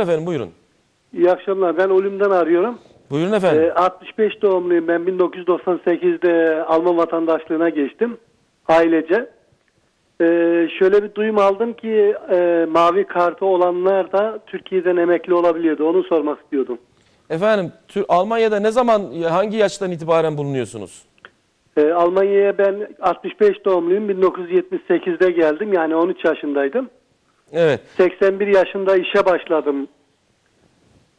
efendim buyurun. İyi akşamlar. Ben Ölüm'den arıyorum. Buyurun efendim. Ee, 65 doğumluyum. Ben 1998'de Alman vatandaşlığına geçtim. Ailece. Ee, şöyle bir duyum aldım ki e, mavi kartı olanlar da Türkiye'den emekli olabiliyordu. Onu sormak istiyordum. Efendim Almanya'da ne zaman hangi yaştan itibaren bulunuyorsunuz? Ee, Almanya'ya ben 65 doğumluyum. 1978'de geldim. Yani 13 yaşındaydım. Evet. 81 yaşında işe başladım.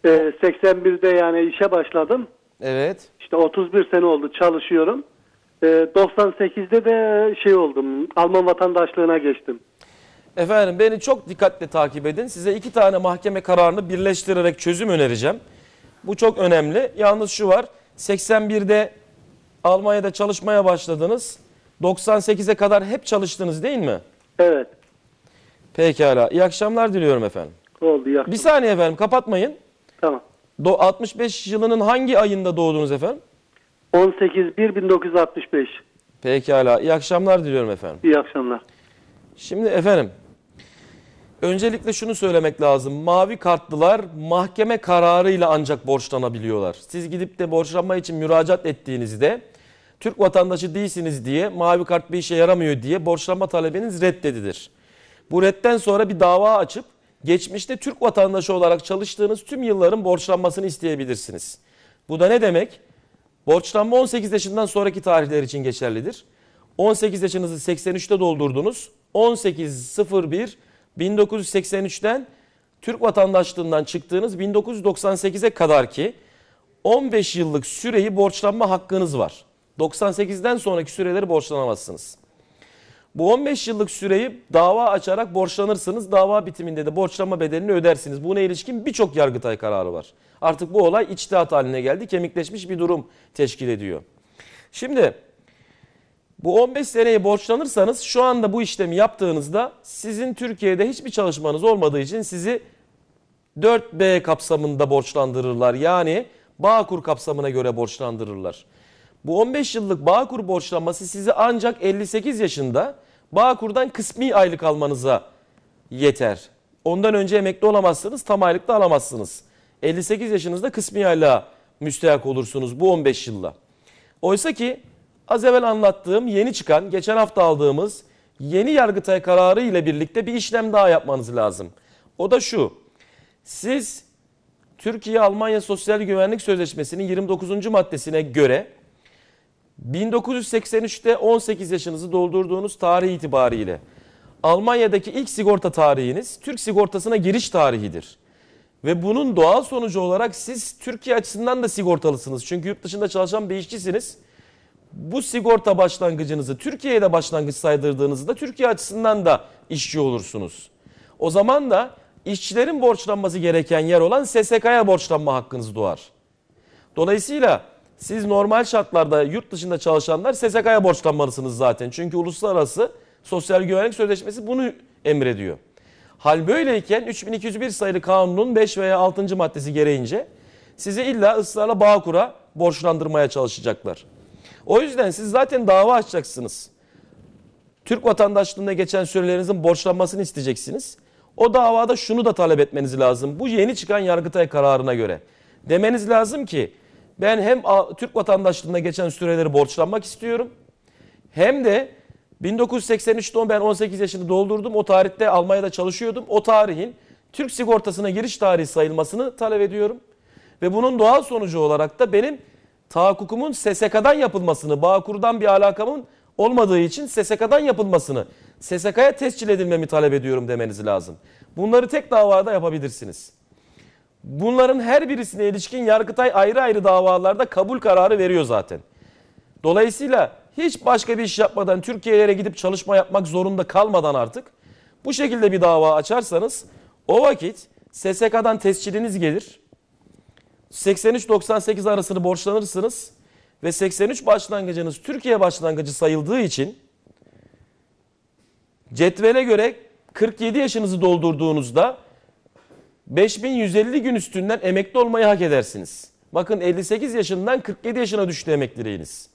Ee, 81'de yani işe başladım. Evet. İşte 31 sene oldu çalışıyorum. Ee, 98'de de şey oldum. Alman vatandaşlığına geçtim. Efendim beni çok dikkatle takip edin. Size iki tane mahkeme kararını birleştirerek çözüm önereceğim. Bu çok önemli. Yalnız şu var. 81'de Almanya'da çalışmaya başladınız. 98'e kadar hep çalıştınız değil mi? Evet. Pekala. İyi akşamlar diliyorum efendim. Oldu ya. Bir saniye efendim kapatmayın. Tamam. Do 65 yılının hangi ayında doğdunuz efendim? 18-1-1965. Pekala. İyi akşamlar diliyorum efendim. İyi akşamlar. Şimdi efendim öncelikle şunu söylemek lazım. Mavi kartlılar mahkeme kararıyla ancak borçlanabiliyorlar. Siz gidip de borçlanma için müracaat ettiğinizde Türk vatandaşı değilsiniz diye mavi kart bir işe yaramıyor diye borçlanma talebiniz reddedilir. Bu redden sonra bir dava açıp geçmişte Türk vatandaşı olarak çalıştığınız tüm yılların borçlanmasını isteyebilirsiniz. Bu da ne demek? Borçlanma 18 yaşından sonraki tarihler için geçerlidir. 18 yaşınızı 83'te doldurdunuz. 18.01 1983'ten Türk vatandaşlığından çıktığınız 1998'e kadar ki 15 yıllık süreyi borçlanma hakkınız var. 98'den sonraki süreleri borçlanamazsınız. Bu 15 yıllık süreyi dava açarak borçlanırsınız. Dava bitiminde de borçlanma bedelini ödersiniz. Buna ilişkin birçok yargıtay kararı var. Artık bu olay içtihat haline geldi. Kemikleşmiş bir durum teşkil ediyor. Şimdi bu 15 seneyi borçlanırsanız şu anda bu işlemi yaptığınızda sizin Türkiye'de hiçbir çalışmanız olmadığı için sizi 4B kapsamında borçlandırırlar. Yani Bağkur kapsamına göre borçlandırırlar. Bu 15 yıllık Bağkur borçlanması sizi ancak 58 yaşında Bağkur'dan kısmi aylık almanıza yeter. Ondan önce emekli olamazsınız, tam aylık da alamazsınız. 58 yaşınızda kısmi aylığa müstehak olursunuz bu 15 yılla. Oysa ki az evvel anlattığım yeni çıkan, geçen hafta aldığımız yeni Yargıtay kararı ile birlikte bir işlem daha yapmanız lazım. O da şu. Siz Türkiye-Almanya Sosyal Güvenlik Sözleşmesi'nin 29. maddesine göre 1983'te 18 yaşınızı doldurduğunuz tarih itibariyle Almanya'daki ilk sigorta tarihiniz Türk sigortasına giriş tarihidir. Ve bunun doğal sonucu olarak siz Türkiye açısından da sigortalısınız. Çünkü yurt dışında çalışan bir işçisiniz. Bu sigorta başlangıcınızı Türkiye'de başlangıç saydırdığınızda Türkiye açısından da işçi olursunuz. O zaman da işçilerin borçlanması gereken yer olan SSK'ya borçlanma hakkınız doğar. Dolayısıyla siz normal şartlarda yurt dışında çalışanlar SSK'ya borçlanmalısınız zaten. Çünkü uluslararası sosyal güvenlik sözleşmesi bunu emrediyor. Hal böyleyken 3201 sayılı kanunun 5 veya 6. maddesi gereğince sizi illa ısrarla Bağkur'a borçlandırmaya çalışacaklar. O yüzden siz zaten dava açacaksınız. Türk vatandaşlığında geçen sürelerinizin borçlanmasını isteyeceksiniz. O davada şunu da talep etmeniz lazım. Bu yeni çıkan Yargıtay kararına göre. Demeniz lazım ki ben hem Türk vatandaşlığında geçen süreleri borçlanmak istiyorum. Hem de 1983'te ben 18 yaşını doldurdum. O tarihte Almanya'da çalışıyordum. O tarihin Türk sigortasına giriş tarihi sayılmasını talep ediyorum. Ve bunun doğal sonucu olarak da benim tahakkukumun SSK'dan yapılmasını, Bağkur'dan bir alakamın olmadığı için SSK'dan yapılmasını, SSK'ya tescil edilmemi talep ediyorum demeniz lazım. Bunları tek davada yapabilirsiniz. Bunların her birisine ilişkin Yargıtay ayrı ayrı davalarda kabul kararı veriyor zaten. Dolayısıyla hiç başka bir iş yapmadan Türkiye'lere gidip çalışma yapmak zorunda kalmadan artık bu şekilde bir dava açarsanız o vakit SSK'dan tesciliniz gelir. 83-98 arasını borçlanırsınız ve 83 başlangıcınız Türkiye başlangıcı sayıldığı için cetvele göre 47 yaşınızı doldurduğunuzda 5150 gün üstünden emekli olmayı hak edersiniz. Bakın 58 yaşından 47 yaşına düştü emekliliğiniz.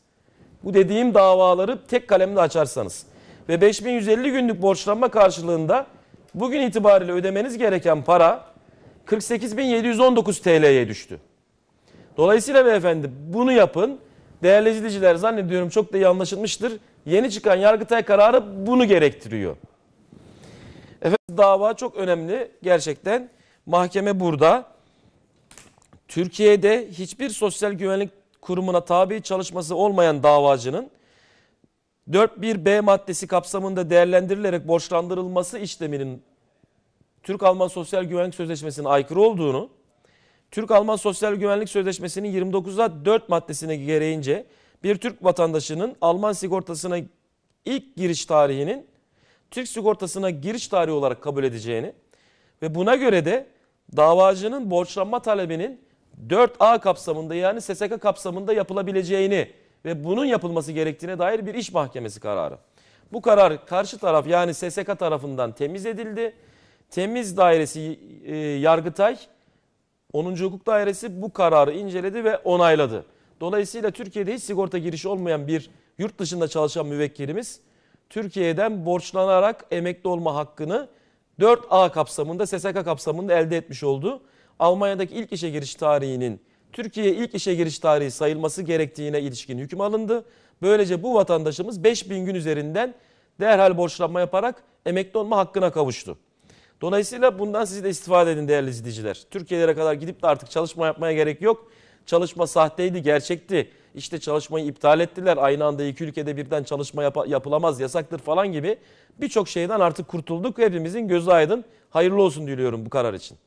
Bu dediğim davaları tek kalemde açarsanız ve 5150 günlük borçlanma karşılığında bugün itibariyle ödemeniz gereken para 48.719 TL'ye düştü. Dolayısıyla beyefendi bunu yapın. Değerli izleyiciler zannediyorum çok da iyi anlaşılmıştır. Yeni çıkan Yargıtay kararı bunu gerektiriyor. Efendim dava çok önemli gerçekten. Mahkeme burada. Türkiye'de hiçbir sosyal güvenlik kurumuna tabi çalışması olmayan davacının 4.1b maddesi kapsamında değerlendirilerek borçlandırılması işleminin Türk-Alman Sosyal Güvenlik Sözleşmesi'ne aykırı olduğunu, Türk-Alman Sosyal Güvenlik Sözleşmesi'nin 29'a 4 maddesine gereğince bir Türk vatandaşının Alman sigortasına ilk giriş tarihinin Türk sigortasına giriş tarihi olarak kabul edeceğini ve buna göre de davacının borçlanma talebinin 4A kapsamında yani SSK kapsamında yapılabileceğini ve bunun yapılması gerektiğine dair bir iş mahkemesi kararı. Bu karar karşı taraf yani SSK tarafından temiz edildi. Temiz dairesi e, Yargıtay 10. Hukuk Dairesi bu kararı inceledi ve onayladı. Dolayısıyla Türkiye'de hiç sigorta girişi olmayan bir yurt dışında çalışan müvekkilimiz Türkiye'den borçlanarak emekli olma hakkını 4A kapsamında SSK kapsamında elde etmiş oldu. Almanya'daki ilk işe giriş tarihinin Türkiye'ye ilk işe giriş tarihi sayılması gerektiğine ilişkin hüküm alındı. Böylece bu vatandaşımız 5000 gün üzerinden derhal borçlanma yaparak emekli olma hakkına kavuştu. Dolayısıyla bundan siz de istifade edin değerli izleyiciler. Türkiye'lere kadar gidip de artık çalışma yapmaya gerek yok. Çalışma sahteydi, gerçekti. İşte çalışmayı iptal ettiler. Aynı anda iki ülkede birden çalışma yap- yapılamaz, yasaktır falan gibi birçok şeyden artık kurtulduk. Hepimizin gözü aydın. Hayırlı olsun diliyorum bu karar için.